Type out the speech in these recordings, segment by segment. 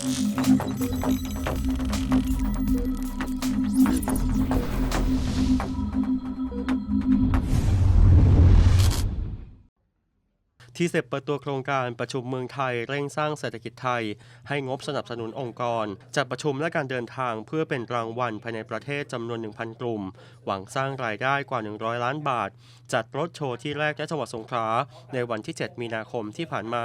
Thank you. ทีเซปเปิดตัวโครงการประชุมเมืองไทยเร่งสร้างเศรษฐกิจไทย ให้งบสนับสนุนองค์กร จัดประชุมและการเดินทางเพื่อเป็นรางวัลภายในประเทศจำนวน 1,000 กลุ่ม หวังสร้างรายได้กว่า 100 ล้านบาท จัดรถโชว์ที่แรกในจังหวัดสงขลาในวันที่ 7 มีนาคมที่ผ่านมา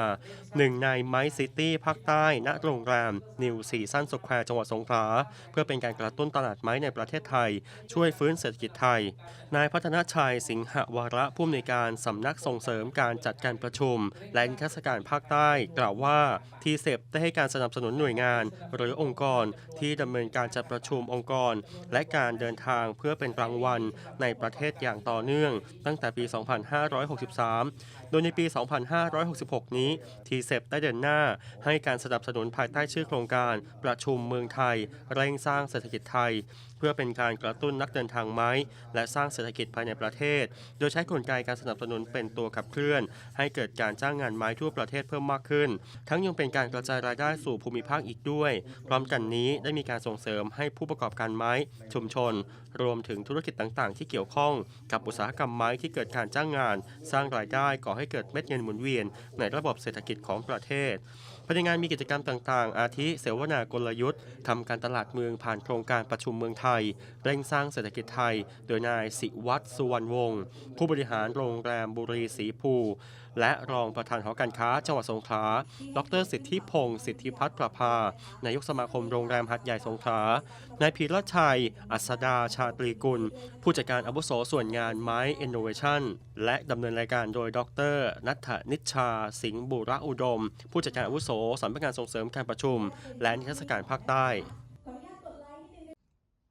หนึ่งในไมซิตี้ภาคใต้ณโรงแรมนิวซีซันสแควร์จังหวัดสงขลาเพื่อเป็นการกระตุ้นตลาดไม้ในประเทศไทย ช่วยฟื้นเศรษฐกิจไทยนายพัฒนาชัยสิงหวาระผู้อำนวยการสำนักส่งเสริมการจัดการประชุมและนิทรรศการภาคใต้ กล่าวว่าทีเซปได้ให้การสนับสนุนหน่วยงาน หรือองค์กรที่ดำเนินการจัดประชุมองค์กร และการเดินทางเพื่อเป็นรางวัลในประเทศอย่างต่อเนื่อง ตั้งแต่ปี 2563 โดยในปี 2566 นี้ทีเซปได้เดินหน้าให้การสนับสนุนภายใต้ชื่อโครงการประชุมเมืองไทยเร่งสร้างเศรษฐกิจไทย เพื่อเป็นการกระตุ้นนักเดินทางไม้และสร้างเศรษฐกิจภายในประเทศ โดยใช้กลไกการสนับสนุนเป็นตัวขับเคลื่อน ให้เกิดการจ้างงานไม้ทั่วประเทศเพิ่มมากขึ้น ทั้งยังเป็นการกระจายรายได้สู่ภูมิภาคอีกด้วย พร้อมกันนี้ได้มีการส่งเสริมให้ผู้ประกอบการไม้ ชุมชน รวมถึงธุรกิจต่างๆ ที่เกี่ยวข้องกับอุตสาหกรรมไม้ที่เกิดการจ้างงาน สร้างรายได้ก่อให้เกิดเม็ดเงินหมุนเวียน ในระบบเศรษฐกิจของประเทศภายในงานมีกิจกรรมต่างๆ อาทิเสวนากลยุทธ์ทำการตลาดเมืองผ่านโครงการประชุมเมืองไทย เร่งสร้างเศรษฐกิจไทย โดยนายสิวัตรสุวรรณวงศ์ผู้บริหารโรงแรมบุรีสีภู และรองประธานหอการค้าจังหวัดสงขลา ดรสิทธิพงศ์สิทธิพัฒน์ประภานายกสมาคมโรงแรมหัดใหญ่สงขลา นายพีรชัย อัศดาชาตรีกุล ผู้จัดการอาวุโสส่วนงานไม้ Innovation และดำเนินรายการโดยดรนัทธนิชชา สิงห์บุระอุดม ผู้จัดการอาวุโสสำนักงานส่งเสริมการประชุม และนิทรรศการภาคใต้